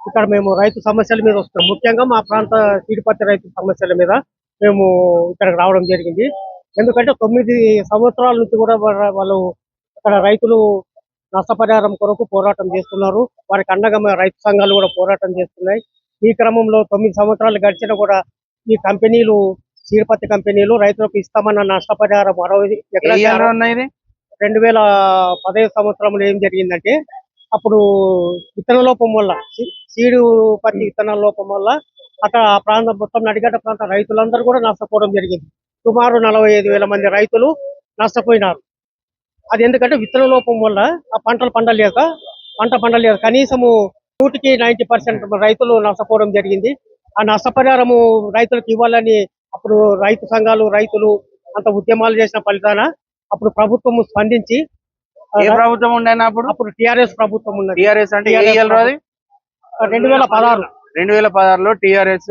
ఇక్కడ మేము రైతు సమస్యల మీద వస్తున్నాం. ముఖ్యంగా మా ప్రాంత తిరుపతి రైతు సమస్యల మీద మేము ఇక్కడికి రావడం జరిగింది. ఎందుకంటే తొమ్మిది సంవత్సరాల నుంచి కూడా వాళ్ళు ఇక్కడ రైతులు నష్టపరిహారం కొరకు పోరాటం చేస్తున్నారు. వారికి అండగా రైతు సంఘాలు కూడా పోరాటం చేస్తున్నాయి. ఈ క్రమంలో తొమ్మిది సంవత్సరాలు గడిచినా కూడా ఈ కంపెనీలు తిరుపతి కంపెనీలు రైతులకు ఇస్తామన్న నష్టపరిహారం అరవై ఏ రెండు వేల పదహైదు సంవత్సరంలో ఏం జరిగిందంటే అప్పుడు విత్తన లోపం వల్ల సీడు పత్తి విత్తనాల లోపం వల్ల అక్కడ ఆ ప్రాంతం మొత్తం నడిగడ్డ ప్రాంత రైతులందరూ కూడా నష్టపోవడం జరిగింది. సుమారు నలభై ఐదు వేల మంది రైతులు నష్టపోయినారు. అది ఎందుకంటే విత్తన లోపం వల్ల ఆ పంటలు పండలేక పంట పండలేదు కనీసము నూటికి నైన్టీ పర్సెంట్ రైతులు నష్టపోవడం జరిగింది. ఆ నష్టపరిహారము రైతులకు ఇవ్వాలని అప్పుడు రైతు సంఘాలు రైతులు అంత ఉద్యమాలు చేసిన ఫలితాన అప్పుడు ప్రభుత్వం స్పందించి ఏ ప్రభుత్వం ఉండేనా అప్పుడు? అప్పుడు టిఆర్ఎస్ ప్రభుత్వం ఉన్నది. టిఆర్ఎస్ అంటే రెండు వేల పదహారు రెండు వేల పదహారులో. టిఆర్ఎస్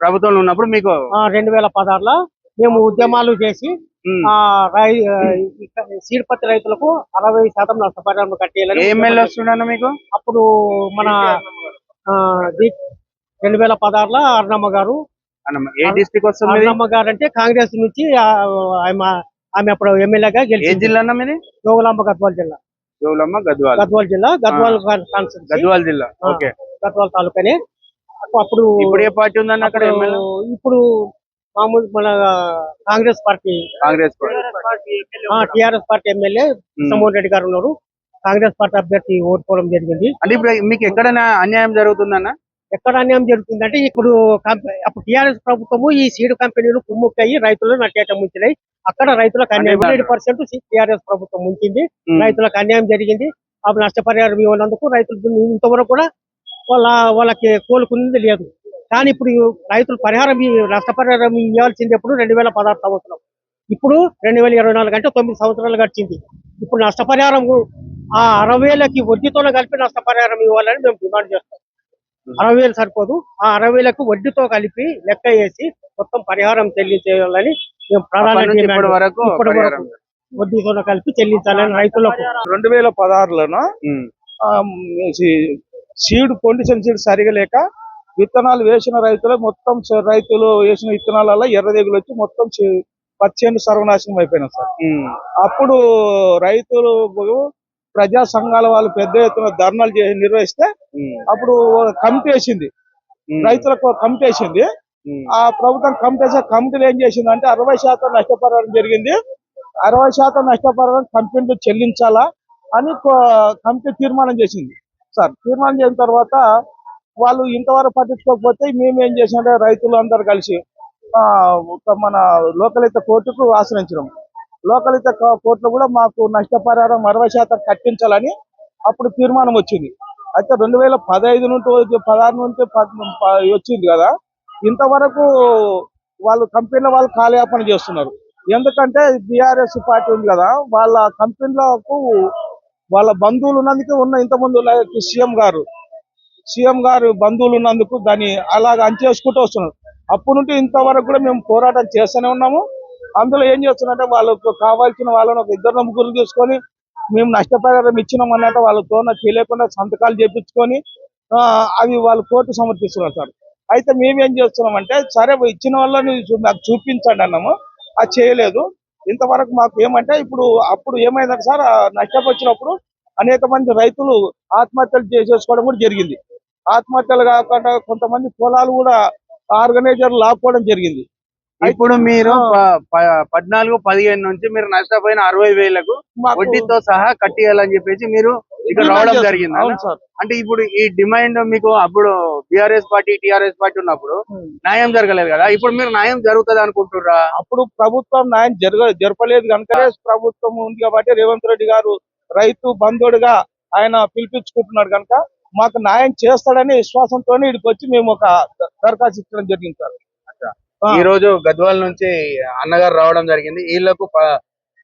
ప్రభుత్వంలో ఉన్నప్పుడు మీకు రెండు వేల పదహారులో మేము ఉద్యమాలు చేసి సీడ్పత్తి రైతులకు అరవై శాతం నష్టపరిహారం ఏ కట్టేయాలని ఎమ్మెల్యే వస్తుండను మీకు? అప్పుడు మన రెండు వేల పదహారులో అరుణమ్మ గారు అన్నమ్మ, ఏ డిస్టిక్ వస్తుంది? అరుణమ్మ గారు అంటే కాంగ్రెస్ నుంచి ఆ, ఆమె అప్పుడు ఎమ్మెల్యేగా ఏ గెలిచింది జిల్లా అన్న మీది? జోగులాంబ గద్వాల్ జిల్లా. జోగులమ్మ గద్వాల్. గద్వాల్ జిల్లా గద్వాల్ కాన్స్టిట్యూన్సీ. గద్వాల్ జిల్లా. ఆ. ఓకే. గద్వాల్ తాలూకానే. అప్పుడు ఇప్పుడు ఏ పార్టీ ఉందన్న అక్కడ అప్పుడు ఇప్పుడు మామూలు మన Congress party. Congress party. TRS party MLA Krishnamohan Reddy గారు ఉన్నారు. కాంగ్రెస్ పార్టీ అభ్యర్థి ఓడిపోవడం జరిగింది. అంటే ఇప్పుడు మీకు ఎక్కడైనా అన్యాయం జరుగుతుందన్న? ఎక్కడ అన్యాయం జరుగుతుందంటే ఇప్పుడు కంపె- అప్పుడు టిఆర్ఎస్ ప్రభుత్వము ఈ సీడ్ కంపెనీలు కుమ్ముక్కయ్యి రైతులను నట్టేట ముంచినాయి అక్కడ రైతులకు అన్యాయం. హండ్రెడ్ పర్సెంట్ టిఆర్ఎస్ ప్రభుత్వం ముంచింది. రైతులకు అన్యాయం జరిగింది. అప్పుడు నష్టపరిహారం ఇవ్వనందుకు రైతులు ఇంతవరకు కూడా వాళ్ళ వాళ్ళకి కోలుకున్నది లేదు. కానీ ఇప్పుడు రైతులు పరిహారం నష్టపరిహారం ఇవ్వాల్సింది ఎప్పుడు రెండు వేల పదహారు సంవత్సరం. ఇప్పుడు రెండు వేల ఇరవై నాలుగు అంటే తొమ్మిది సంవత్సరాలు గడిచింది. ఇప్పుడు నష్టపరిహారం ఆ అరవై వేలకి వడ్డీతో కలిపి నష్టపరిహారం ఇవ్వాలని మేము డిమాండ్ చేస్తాం. అరవై వేలు సరిపోదు. ఆ అరవై వేలకు వడ్డీతో కలిపి లెక్క వేసి మొత్తం పరిహారం చెల్లించేయాలని మేము ప్రధాన అప్పటి నుంచి డిమాండ్ ఇప్పటి వరకు. వడ్డీతో కలిపి చెల్లించాలని రైతులకు రెండు వేల పదహారులోన. సీడ్ పొండిషన్ సీడ్ సరిగా లేక విత్తనాలు వేసిన రైతులు మొత్తం రైతులు వేసిన విత్తనాలలో ఎర్రదేగులు వచ్చి మొత్తం పచ్చేండు సర్వనాశనం అయిపోయినాయి సార్. అప్పుడు రైతులు ప్రజా సంఘాల వాళ్ళు పెద్ద ఎత్తున ధర్నాలు చేసి నిర్వహిస్తే. అప్పుడు కమిటీ వేసింది. రైతులకు కమిటీ వేసింది. ఆ ప్రభుత్వం కమిటీ కమిటీలు ఏం చేసింది అంటే అరవై శాతం నష్టపరిహారం జరిగింది. అరవై శాతం నష్టపరిహారం కంపెనీలు చెల్లించాలా అని కమిటీ తీర్మానం చేసింది. సార్ తీర్మానం చేసిన తర్వాత వాళ్ళు ఇంతవరకు పట్టించుకోకపోతే మేము ఏం చేసామంటే రైతులు అందరు కలిసి ఆ, మన లోకలిత కోర్టుకు ఆశ్రయించడం లోకలిత కో- కోర్టులో కూడా మాకు నష్టపరిహారం అరవై శాతం కట్టించాలని అప్పుడు తీర్మానం వచ్చింది. అయితే రెండు వేల పదహైదు నుండి పదహారు నుండి వచ్చింది కదా. ఇంతవరకు వాళ్ళు కంపెనీల వాళ్ళు కాలయాపన చేస్తున్నారు. ఎందుకంటే బీఆర్ఎస్ పార్టీ ఉంది కదా వాళ్ళ కంపెనీలకు వాళ్ళ బంధువులు ఉన్నందుకే ఉన్న ఇంతమంది సీఎం గారు సీఎం గారు బంధువులు ఉన్నందుకు దాన్ని అలాగ అంచేసుకుంటూ వస్తున్నారు. అప్పటి నుండి ఇంతవరకు కూడా మేము పోరాటం చేస్తూనే ఉన్నాము. అందులో ఏం చేస్తున్నారంటే వాళ్ళకు కావాల్సిన వాళ్ళని ఒక ఇద్దరు ముగ్గురు తీసుకొని మేము నష్టపరిహారం ఇచ్చినాం అన్నట్టు వాళ్ళతో తెలియకుండా సంతకాలు చేపించుకొని ఆ, అవి వాళ్ళు కోర్టు సమర్పిస్తున్నారు సార్. అయితే మేమేం చేస్తున్నామంటే సరే ఇచ్చిన వాళ్ళని నాకు చూపించండి అన్నాము. అది చేయలేదు. ఇంతవరకు మాకు ఏమంటే ఇప్పుడు అప్పుడు ఏమైందంటే సార్ నష్టం వచ్చినప్పుడు అనేక మంది రైతులు ఆత్మహత్యలు చేసేసుకోవడం కూడా జరిగింది. ఆత్మహత్యలు కాకుండా కొంతమంది పొలాలు కూడా ఆర్గనైజర్ లాక్కోవడం జరిగింది. ఇప్పుడు మీరు పద్నాలుగు పదిహేను నుంచి మీరు నష్టపోయిన అరవై వేలకు వడ్డీతో సహా కట్టియాలని చెప్పేసి మీరు ఇక్కడ రావడం జరిగింది అవును సార్. అంటే ఇప్పుడు ఈ డిమాండ్ మీకు అప్పుడు బీఆర్ఎస్ పార్టీ టిఆర్ఎస్ పార్టీ ఉన్నప్పుడు న్యాయం జరగలేదు కదా? ఇప్పుడు మీరు న్యాయం జరుగుతుంది అనుకుంటుర్రా? అప్పుడు ప్రభుత్వం న్యాయం జరగ జరపలేదు కనుకనే ప్రభుత్వం ఉంది కాబట్టి రేవంత్ రెడ్డి గారు రైతు బంధువుడిగా ఆయన పిలిపించుకుంటున్నాడు కనుక మాకు న్యాయం చేస్తాడని విశ్వాసంతో ఇక్కడికి వచ్చి మేము ఒక దరఖాస్తు ఇచ్చడం జరిగింది సార్. ఈ రోజు గద్వాల నుంచి అన్నగారు రావడం జరిగింది. వీళ్ళకు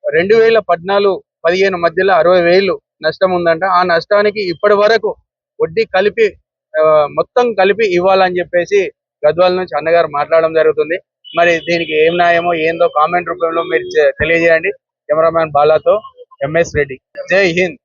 రెండు వేల పద్నాలుగు పదిహేను మధ్యలో అరవై వేలు నష్టం ఉందంట ఆ నష్టానికి ఇప్పటి వరకు వడ్డీ కలిపి మొత్తం కలిపి ఇవ్వాలని చెప్పేసి గద్వాల నుంచి అన్నగారు మాట్లాడడం జరుగుతుంది. మరి దీనికి ఏం న్యాయమో ఏందో కామెంట్ రూపంలో మీరు తెలియజేయండి. కెమెరామ్యాన్ బాలాతో ఎంఎస్ రెడ్డి. జై హింద్.